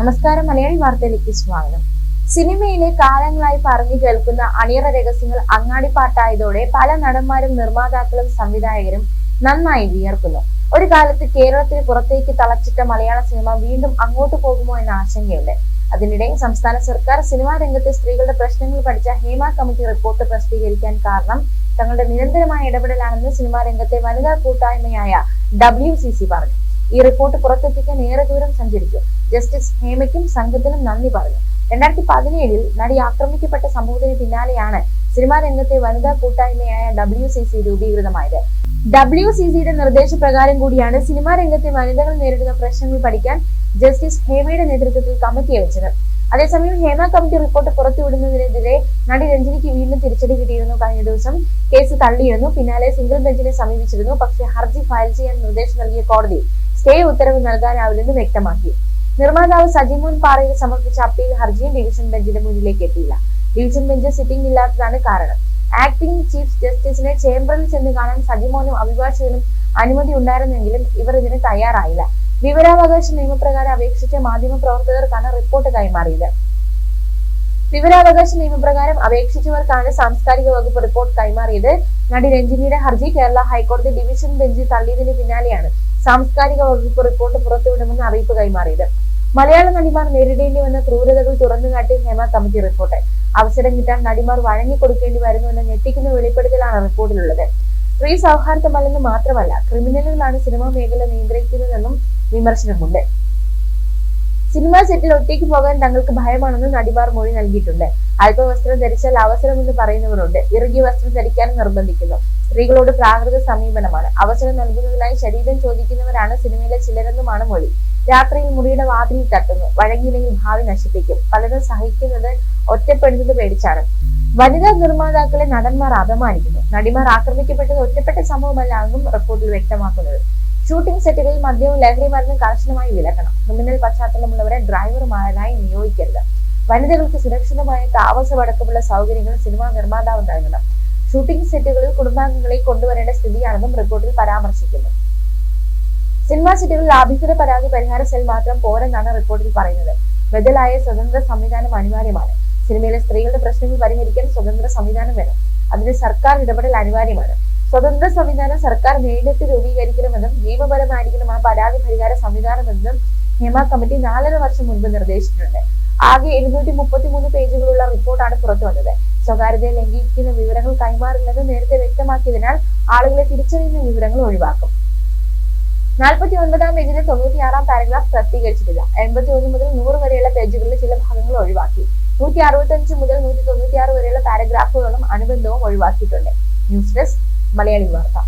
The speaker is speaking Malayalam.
നമസ്കാരം മലയാളി വാർത്തയിലേക്ക് സ്വാഗതം. സിനിമയിലെ കാലങ്ങളായി പറഞ്ഞു കേൾക്കുന്ന അണിയറ രഹസ്യങ്ങൾ അങ്ങാടിപ്പാട്ടായതോടെ പല നടന്മാരും നിർമ്മാതാക്കളും സംവിധായകരും നന്നായി വിയർക്കുന്നു. ഒരു കാലത്ത് കേരളത്തിന് പുറത്തേക്ക് തളച്ചിട്ട മലയാള സിനിമ വീണ്ടും അങ്ങോട്ട് പോകുമോ എന്ന ആശങ്കയുണ്ട്. അതിനിടെ സംസ്ഥാന സർക്കാർ സിനിമാ രംഗത്തെ സ്ത്രീകളുടെ പ്രശ്നങ്ങൾ പഠിച്ച ഹേമ കമ്മിറ്റി റിപ്പോർട്ട് പ്രസിദ്ധീകരിക്കാൻ കാരണം തങ്ങളുടെ നിരന്തരമായ ഇടപെടലാണെന്ന് സിനിമാ രംഗത്തെ വനിതാ കൂട്ടായ്മയായ ഡബ്ല്യു പറഞ്ഞു. ഈ റിപ്പോർട്ട് പുറത്തെത്തിക്കാൻ ഏറെ ദൂരം സഞ്ചരിച്ചു ജസ്റ്റിസ് ഹേമയ്ക്കും സംഘത്തിനും നന്ദി പറഞ്ഞു. രണ്ടായിരത്തി പതിനേഴിൽ നടി ആക്രമിക്കപ്പെട്ട സംഭവത്തിന് പിന്നാലെയാണ് സിനിമാ രംഗത്തെ വനിതാ കൂട്ടായ്മയായ ഡബ്ല്യു സി സി രൂപീകൃതമായത്. ഡബ്ല്യു സി സിയുടെ നിർദ്ദേശപ്രകാരം കൂടിയാണ് സിനിമാ രംഗത്തെ വനിതകൾ നേരിടുന്ന പ്രശ്നങ്ങൾ പഠിക്കാൻ ജസ്റ്റിസ് ഹേമയുടെ നേതൃത്വത്തിൽ കമ്മിറ്റി വെച്ചത് അതേസമയം ഹേമ കമ്മിറ്റി റിപ്പോർട്ട് പുറത്തുവിടുന്നതിനെതിരെ നടി രഞ്ജിനിക്ക് വീണ്ടും തിരിച്ചടി കിട്ടിയിരുന്നു. കഴിഞ്ഞ ദിവസം കേസ് തള്ളിയിരുന്നു. പിന്നാലെ സിംഗിൾ ബെഞ്ചിനെ സമീപിച്ചിരുന്നു. പക്ഷേ ഹർജി ഫയൽ ചെയ്യാൻ നിർദ്ദേശം നൽകിയ കോടതി സ്റ്റേ ഉത്തരവ് നൽകാനാവില്ലെന്ന് വ്യക്തമാക്കി. നിർമ്മാതാവ് സജിമോൻ പാറയിൽ സമർപ്പിച്ച അപ്പീൽ ഹർജിയും ഡിവിഷൻ ബെഞ്ചിന്റെ മുന്നിലേക്ക് എത്തിയില്ല. ഡിവിഷൻ ബെഞ്ച് സിറ്റിംഗ് ഇല്ലാത്തതാണ് കാരണം. ആക്ടിംഗ് ചീഫ് ജസ്റ്റിസിനെ ചേംബറിൽ ചെന്ന് കാണാൻ സജിമോനും അഭിഭാഷകനും അനുമതി ഉണ്ടായിരുന്നെങ്കിലും ഇവർ ഇതിന് തയ്യാറായില്ല. വിവരാവകാശ നിയമപ്രകാരം അപേക്ഷിച്ച മാധ്യമ പ്രവർത്തകർക്കാണ് റിപ്പോർട്ട് കൈമാറിയത്. വിവരാവകാശ നിയമപ്രകാരം അപേക്ഷിച്ചവർക്കാണ് സാംസ്കാരിക വകുപ്പ് റിപ്പോർട്ട് കൈമാറിയത്. നടി രഞ്ജിനിയുടെ ഹർജി കേരള ഹൈക്കോടതി ഡിവിഷൻ ബെഞ്ച് തള്ളിയതിന് പിന്നാലെയാണ്. സാംസ്കാരിക വകുപ്പ് റിപ്പോർട്ട് പുറത്തുവിടുമെന്ന് അറിയിപ്പ് കൈമാറിയത്. മലയാള നടിമാർ നേരിടേണ്ടി വന്ന ക്രൂരതകൾ തുറന്നുകാട്ടി ഹേമ കമ്മിറ്റി റിപ്പോർട്ട് അവസരം കിട്ടാൻ നടിമാർ വഴങ്ങിക്കൊടുക്കേണ്ടി വരുന്നുവെന്ന് ഞെട്ടിക്കുന്ന വെളിപ്പെടുത്തലാണ് റിപ്പോർട്ടിലുള്ളത്. സ്ത്രീ സൗഹാർദ്ദമല്ലെന്ന് മാത്രമല്ല ക്രിമിനലുകളാണ് സിനിമാ മേഖല നിയന്ത്രിക്കുന്നതെന്നും വിമർശനമുണ്ട്. സിനിമാ സെറ്റിൽ ഒറ്റയ്ക്ക് പോകാൻ തങ്ങൾക്ക് ഭയമാണെന്ന് നടിമാർ മൊഴി നൽകിയിട്ടുണ്ട്. അല്പവസ്ത്രം ധരിച്ചാൽ അവസരമെന്ന് പറയുന്നവരുണ്ട്. ഇറുകിയ വസ്ത്രം ധരിക്കാനും നിർബന്ധിക്കുന്നു. സ്ത്രീകളോട് പ്രാകൃത സമീപനമാണ്. അവസരം നൽകുന്നതിനായി ശരീരം ചോദിക്കുന്നവരാണ് സിനിമയിലെ ചിലരെന്നുമാണ് മൊഴി. രാത്രിയിൽ മുറിയുടെ വാതിലിൽ തട്ടുന്നു. വഴങ്ങിയില്ലെങ്കിൽ ഭാവി നശിപ്പിക്കും. പലരും സഹിക്കുന്നത് ഒറ്റപ്പെടുന്നത് പേടിച്ചാണ്. വനിതാ നിർമ്മാതാക്കളെ നടന്മാർ അപമാനിക്കുന്നു. നടിമാർ ആക്രമിക്കപ്പെട്ടത് ഒറ്റപ്പെട്ട സംഭവമല്ല എന്നും റിപ്പോർട്ടിൽ വ്യക്തമാക്കുന്നത്. ഷൂട്ടിംഗ് സെറ്റുകളിൽ മദ്യവും ലഹരി മരുന്നും കർശനമായി വിലക്കണം. ക്രിമിനൽ പശ്ചാത്തലമുള്ളവരെ ഡ്രൈവർമാരായി നിയോഗിക്കരുത്. വനിതകൾക്ക് സുരക്ഷിതമായ താമസമടക്കമുള്ള സൗകര്യങ്ങൾ സിനിമാ നിർമ്മാതാവ് നൽകണം ഷൂട്ടിംഗ് സെറ്റുകളിൽ കുടുംബാംഗങ്ങളെ കൊണ്ടുവരേണ്ട സ്ഥിതിയാണെന്നും റിപ്പോർട്ടിൽ പരാമർശിക്കുന്നു. സിനിമാ സെറ്റുകളിൽ ആഭ്യന്തര പരാതി പരിഹാര സെൽ മാത്രം പോരെന്നാണ് റിപ്പോർട്ടിൽ പറയുന്നത്. ബദലായ സ്വതന്ത്ര സംവിധാനം അനിവാര്യമാണ്. സിനിമയിലെ സ്ത്രീകളുടെ പ്രശ്നങ്ങൾ പരിഹരിക്കാൻ സ്വതന്ത്ര സംവിധാനം വേണം. അതിന് സർക്കാർ ഇടപെടൽ അനിവാര്യമാണ്. സ്വതന്ത്ര സംവിധാനം സർക്കാർ നേരിട്ട് രൂപീകരിക്കണമെന്നും നിയമപരമായിരിക്കണം ആ പരാതി പരിഹാര സംവിധാനമെന്നും ഹേമ കമ്മിറ്റി നാലര വർഷം മുൻപ് നിർദ്ദേശിച്ചിട്ടുണ്ട്. ആകെ എഴുന്നൂറ്റി മുപ്പത്തി മൂന്ന് പേജുകളുള്ള റിപ്പോർട്ടാണ് പുറത്തു വന്നത്. സ്വകാര്യതയെ ലംഘിക്കുന്ന വിവരങ്ങൾ കൈമാറില്ലെന്ന് നേരത്തെ വ്യക്തമാക്കിയതിനാൽ ആളുകളെ തിരിച്ചറിയുന്ന വിവരങ്ങൾ ഒഴിവാക്കും. നാൽപ്പത്തി ഒൻപതാം പേജിലെ തൊണ്ണൂറ്റിയാറാം പാരഗ്രാഫ് പ്രസിദ്ധീകരിച്ചിട്ടില്ല. എൺപത്തി ഒന്ന് മുതൽ നൂറ് വരെയുള്ള പേജുകളിലെ ചില ഭാഗങ്ങൾ ഒഴിവാക്കി. നൂറ്റി അറുപത്തി അഞ്ച് മുതൽ നൂറ്റി തൊണ്ണൂറ്റിയാറ് വരെയുള്ള പാരഗ്രാഫുകളും അനുബന്ധവും ഒഴിവാക്കിയിട്ടുണ്ട്. ന്യൂസ് ഡെസ്ക് മലയാളി വാർത്ത.